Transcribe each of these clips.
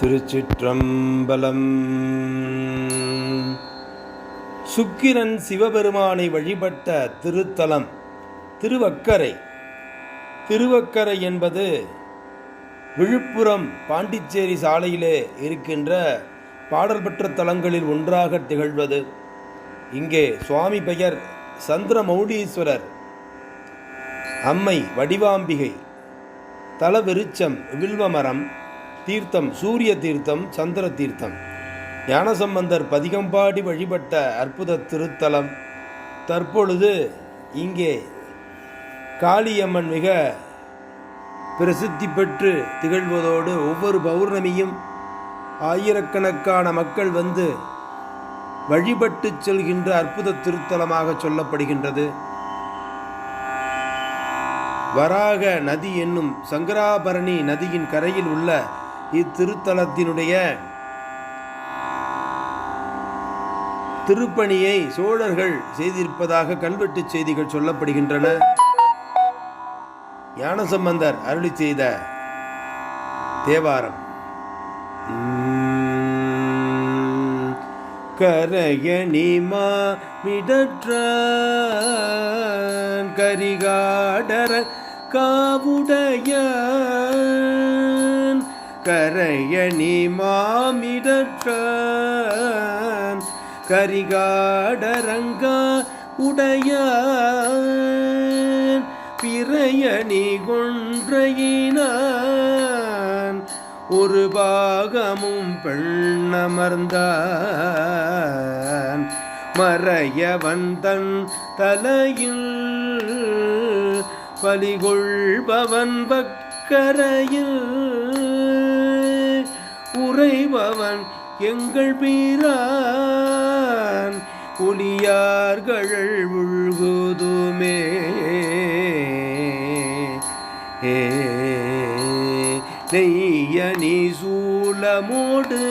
திருச்சிற்றம்பலம். சுக்கிரன் சிவபெருமானை வழிபட்ட திருத்தலம் திருவக்கரை. திருவக்கரை என்பது விழுப்புரம் பாண்டிச்சேரி சாலையிலே இருக்கின்ற பாடல் பெற்ற தலங்களில் ஒன்றாக திகழ்வது. இங்கே சுவாமி பெயர் சந்திரமௌடீஸ்வரர் அம்மை வடிவாம்பிகை. தலவிருச்சம் வில்வமரம். தீர்த்தம் சூரிய தீர்த்தம் சந்திர தீர்த்தம். ஞானசம்பந்தர் பதிகம்பாடி வழிபட்ட அற்புத திருத்தலம். தற்பொழுது இங்கே காளியம்மன் மிக பிரசித்தி பெற்று திகழ்வதோடு ஒவ்வொரு பௌர்ணமியும் ஆயிரக்கணக்கான மக்கள் வந்து வழிபட்டு செல்கின்ற அற்புத திருத்தலமாக சொல்லப்படுகின்றது. வராக நதி என்னும் சங்கராபரணி நதியின் கரையில் உள்ள இத்திருத்தலத்தினுடைய திருப்பணியை சோழர்கள் செய்திருப்பதாக கல்வெட்டு செய்திகள் சொல்லப்படுகின்றன. ஞானசம்பந்தர் அருளி செய்த தேவாரம். கரையணிமா மிடற்ற கரிகாடர காவுடைய கரையணி மாமிடற்றான். கரிகாடரங்கா உடையான். பிறையணி கொன்றையினான். ஒரு பாகமும் பெண்ணமர்ந்தான். மறையவன் தன் தலையில் பலிகொள்பவன் வக்கரையில் உறைபவன் எங்கள் பீரான் புலியார்கள் உள்குதுமே. ஏ நெய்யணி சூலமோடு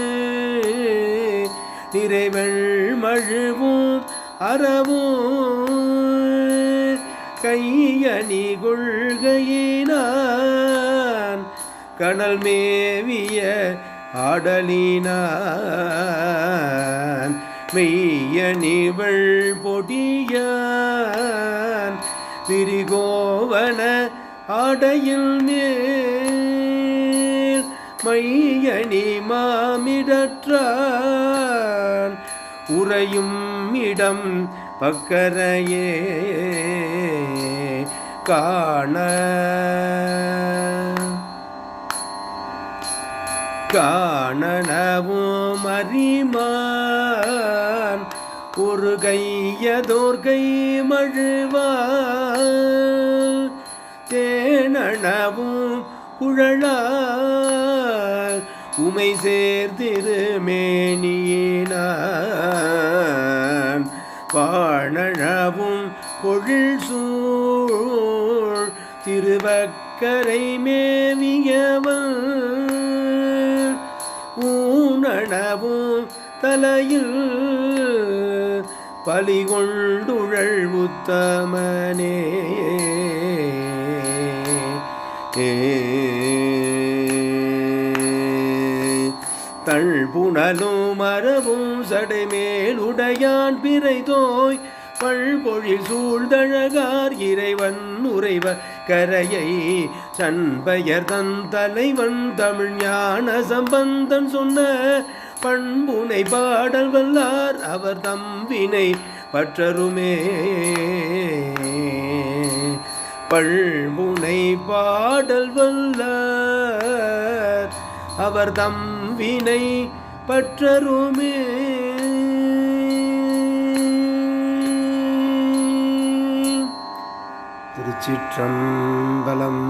நிறைவள் மழுவும் அறவும். கையணி கொள்கையினான் கனல் மேவிய ஆடலினான். மெய்யணிவள் பொடியான். திரிகோவன ஆடையில் மேல் மையணி மாமிடற்றான் உறையும் இடம் பக்கரையே காண காணனவும் அறிமான் ஒரு கையதோர்கை மழுவான். தேனவும் உழலால் உமை சேர்த்திருமேனியினான் வாழவும் பொழில் சூழ் திருவக்கரை மேவியவன் ஊனனவும் தலையில் பலி கொண்டுழல் உத்தமனே தள் புனலும் மரபும் சடைமேலுடையான் பிறை தோய் பழ்பொழில் சூழ்தழகார் இறைவன் உறைவ கரையை தன் பெயர் தன் தலைவன் தமிழ் ஞான சம்பந்தன் சொன்ன பண்புனை பாடல் வல்லார் அவர் தம்பினை பற்றருமே. பழ்புனை பாடல் வல்லார் அவர் தம்பினை பற்றருமே. திருச்சிற்றம்பலம்